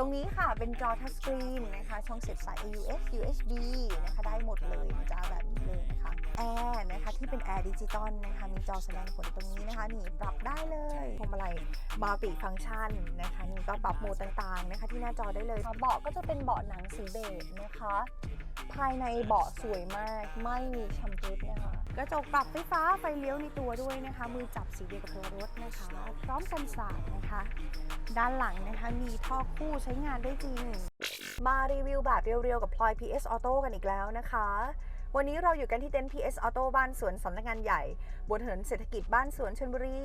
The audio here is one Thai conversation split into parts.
ตรงนี้ค่ะเป็นจอทัชสกรีนนะคะ ช่องเสียบสาย AUX USB นะคะ ได้หมดเลยนะจ๊ะแบบนี้เลยนะคะ แอร์นะคะที่เป็นแอร์ดิจิตอลนะคะ มีจอแสดงผลตรงนี้นะคะ นี่ปรับได้เลยพวงมาลัยมัลติฟังก์ชันนะคะนี่ก็ปรับโหมดต่างๆนะคะ ที่หน้าจอได้เลย เบาะก็จะเป็นเบาะหนังสีเบจนะคะ ภายในเบาะสวยมาก ไม่มีชำรุดนะคะกระจกปรับไฟฟ้าไฟเลี้ยวในตัวด้วยนะคะ มือจับสีเดียวกับตัวรถนะคะ พร้อมกันศาสนะคะ ด้านหลังนะคะมีท่อคู่ใช้งานได้จริง มารีวิวแบบเรียวๆกับพลอย PS Auto กันอีกแล้วนะคะวันนี้เราอยู่กันที่เต็นท์ PS Auto บ้านสวนสำนักงานใหญ่ บนถนนเศรษฐกิจบ้านสวนชลบุรี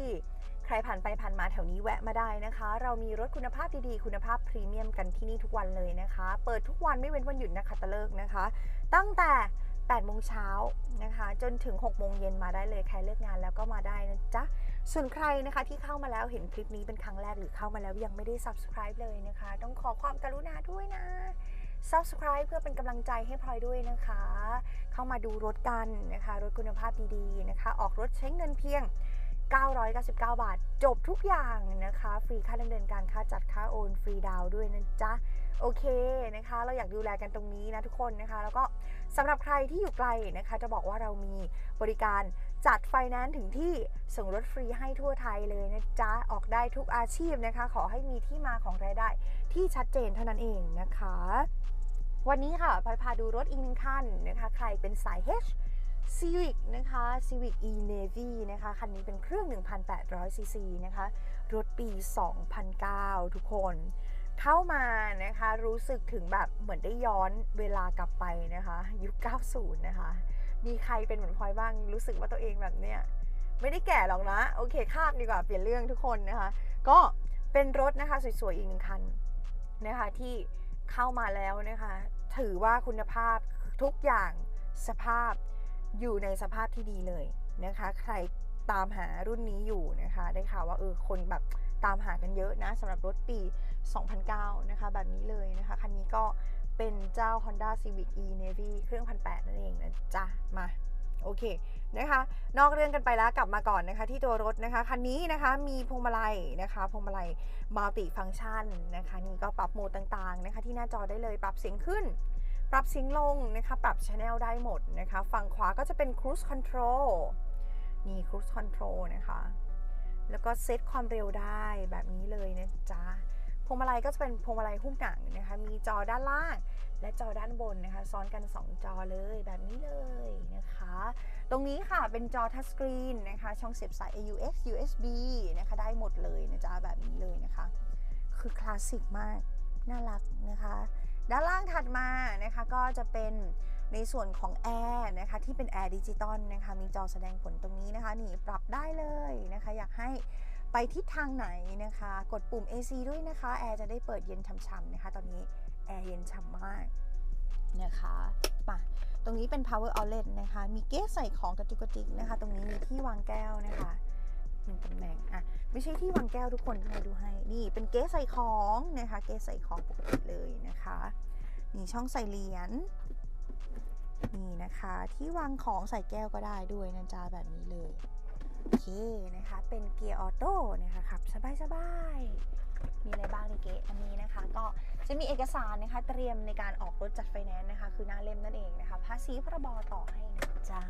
รผ่านไปผ่านมาแถวนี้แวะมาได้นะคะ เรามีรถคุณภาพดีๆ คุณภาพพรีเมียมกันที่นี่ทุกวันเลยนะคะ เปิดทุกวันไม่เว้นวันหยุดนะคะตะเลิกนะคะ ตั้งแต่8โมงเช้านะคะ จนถึง6โมงเย็นมาได้เลยใครเลิกงานแล้วก็มาได้นะจ๊ะส่วนใครนะคะที่เข้ามาแล้วเห็นคลิปนี้เป็นครั้งแรกหรือเข้ามาแล้วยังไม่ได้ subscribe เลยนะคะ ต้องขอความกรุณาด้วยนะ subscribe เพื่อเป็นกำลังใจให้พลอยด้วยนะคะ เข้ามาดูรถกันนะคะ รถคุณภาพดีๆนะคะ ออกรถใช้เงินเพียง 999 บาท จบทุกอย่างนะคะ ฟรีค่าดำเนินการค่าจัดค่าโอน ฟรีดาวด้วยนะจ๊ะ โอเคนะคะ เราอยากดูแลกันตรงนี้นะทุกคนนะคะ แล้วก็สำหรับใครที่อยู่ไกลนะคะ จะบอกว่าเรามีบริการจัดไฟแนนซ์ถึงที่ส่งรถฟรีให้ทั่วไทยเลยนะจ๊ะ ออกได้ทุกอาชีพนะคะ ขอให้มีที่มาของรายได้ที่ชัดเจนเท่านั้นเองนะคะ วันนี้ค่ะพลอยพาดูรถอีกหนึ่งคันนะคะ ใครเป็นสาย H Civic นะคะ Civic e Navy นะคะ คันนี้เป็นเครื่อง 1,800 ซีซีนะคะ รถปี 2009 ทุกคน เข้ามานะคะ รู้สึกถึงแบบเหมือนได้ย้อนเวลากลับไปนะคะ ยุค 90 นะคะ มีใครเป็นเหมือนพลอยบ้าง รู้สึกว่าตัวเองแบบเนี้ยไม่ได้แก่หรอกนะ โอเคข้ามดีกว่า เปลี่ยนเรื่องทุกคนนะคะ ก็เป็นรถนะคะ สวยๆ อีกหนึ่งคันนะคะที่เข้ามาแล้วนะคะ ถือว่าคุณภาพทุกอย่างสภาพ อยู่ในสภาพที่ดีเลยนะคะ ใครตามหารุ่นนี้อยู่นะคะ ได้ข่าวว่าเออคนแบบตามหากันเยอะนะสำหรับรถปี 2009 นะคะ แบบนี้เลยนะคะ คันนี้ก็เป็นเจ้า Honda Civic e Navy เครื่อง 1,800 นั่นเองนะจ๊ะ มาโอเคนะคะ นอกเรื่องกันไปแล้วกลับมาก่อนนะคะ ที่ตัวรถนะคะคันนี้นะคะมีพวงมาลัยนะคะพวงมาลัยมัลติฟังก์ชันนะคะนี่ก็ปรับโหมดต่างๆนะคะ ที่หน้าจอได้เลยปรับเสียงขึ้น ปรับสียงลงนะคะปรับช anel ได้หมดนะคะ ฝั่งขวาก็จะเป็น cruise control นี่ cruise control นะคะ แล้วก็เซตความเร็วได้แบบนี้เลยนะจ๊ะพวงมาลัยก็จะเป็นพวงมาลัยหุ้มหนังนะคะ มีจอด้านล่างและจอด้านบนนะคะ ซ้อนกัน 2 จอเลยแบบนี้เลยนะคะ ตรงนี้ค่ะเป็นจอทัชสกรีนนะคะ ช่องเสียบสาย AUX USB นะคะ ได้หมดเลยนะจ๊ะแบบนี้เลยนะคะ คือคลาสสิกมาก น่ารักนะคะ ด้านล่างถัดมานะคะก็จะเป็นในส่วนของแอร์นะคะที่เป็นแอร์ดิจิตอลนะคะมีจอแสดงผลตรงนี้นะคะนี่ปรับได้เลยนะคะอยากให้ไปทิศทางไหนนะคะ กดปุ่ม AC ด้วยนะคะแอร์จะได้เปิดเย็นช่ำๆนะคะ ตอนนี้แอร์เย็นฉ่ำมากนะคะป่ะตรงนี้เป็น power outlet นะคะ มีเก๊ใส่ของกระจุกกระจิกนะคะ ตรงนี้มีที่วางแก้วนะคะ หนึ่งตำแหน่งอะไม่ใช่ที่วางแก้วทุกคนให้ดูให้นี่เป็นเก๊ใส่ของนะคะ เก๊ใส่ของปกติเลยนะคะนี่ช่องใส่เหรียญนี่นะคะ ที่วางของใส่แก้วก็ได้ด้วยนะจ๊ะแบบนี้เลยโอเคนะคะ เป็นเกียร์ออโต้นะคะขับสบายๆ มีอะไรบ้างในเก๊อันนี้นะคะ ก็จะมีเอกสารนะคะเตรียมในการออกรถจัดไฟแนนซ์นะคะ คือหน้าเล่มนั่นเองนะคะ ภาษีพรบต่อให้นะจ๊ะ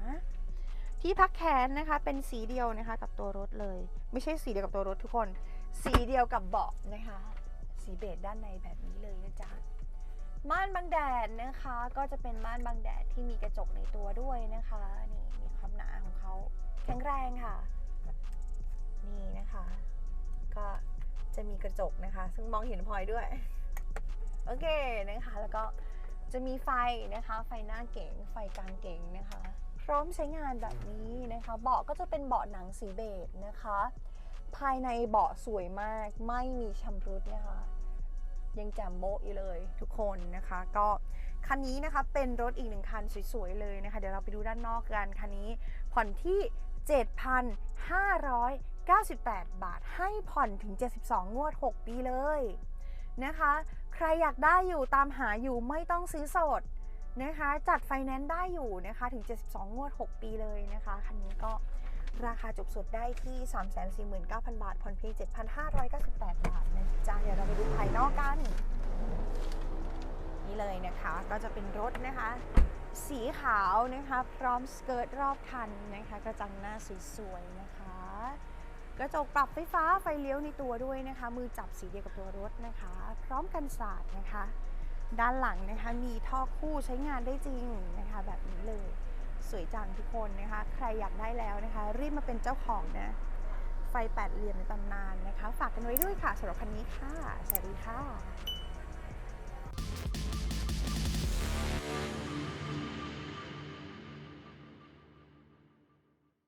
ที่พักแขนนะคะ เป็นสีเดียวนะคะ กับตัวรถเลย ไม่ใช่สีเดียวกับตัวรถทุกคน สีเดียวกับเบาะนะคะ สีเบจด้านในแบบนี้เลยนะจ๊ะม่านบังแดดนะคะ ก็จะเป็นม่านบังแดดที่มีกระจกในตัวด้วยนะคะนี่มีความหนาของเขาแข็งแรงค่ะ นี่นะคะ ก็จะมีกระจกนะคะ ซึ่งมองเห็นพลอยด้วย โอเคนะคะ แล้วก็จะมีไฟนะคะ ไฟหน้าเก๋งไฟกลางเก๋งนะคะ พร้อมใช้งานแบบนี้นะคะ เบาะก็จะเป็นเบาะหนังสีเบจนะคะ ภายในเบาะสวยมากไม่มีชำรุดนะคะยังแจ่มโบ๊ะอยู่เลยทุกคนนะคะ ก็คันนี้นะคะเป็นรถอีกหนึ่งคันสวยๆเลยนะคะ เดี๋ยวเราไปดูด้านนอกกันคันนี้ผ่อนที่ 7,598 บาท ให้ผ่อนถึง 72 งวด 6 ปีเลยนะคะ ใครอยากได้อยู่ตามหาอยู่ไม่ต้องซื้อสด นะคะจัดไฟแนนซ์ได้อยู่นะคะถึง 72 งวด 6 ปีเลยนะคะคันนี้ก็ราคาจบสุดได้ที่ 349,000 บาทผ่อนเพียง 7,598 บาทนะจ๊ะเดี๋ยวเราไปดูภายนอกกัน นี่เลยนะคะก็จะเป็นรถนะคะ สีขาวนะคะ พร้อมสเกิร์ตรอบคันนะคะกระจังหน้าสวยๆนะคะ กระจกปรับไฟฟ้าไฟเลี้ยวในตัวด้วยนะคะ มือจับสีเดียวกับตัวรถนะคะ พร้อมกันศาสตร์นะคะ ด้านหลังนะคะ มีท่อคู่ใช้งานได้จริงนะคะ แบบนี้เลย สวยจังทุกคนนะคะ ใครอยากได้แล้วนะคะ รีบมาเป็นเจ้าของนะ ไฟแปดเหลี่ยมในตำนานนะคะ ฝากกันไว้ด้วยค่ะสำหรับคันนี้ค่ะ สวัสดีค่ะ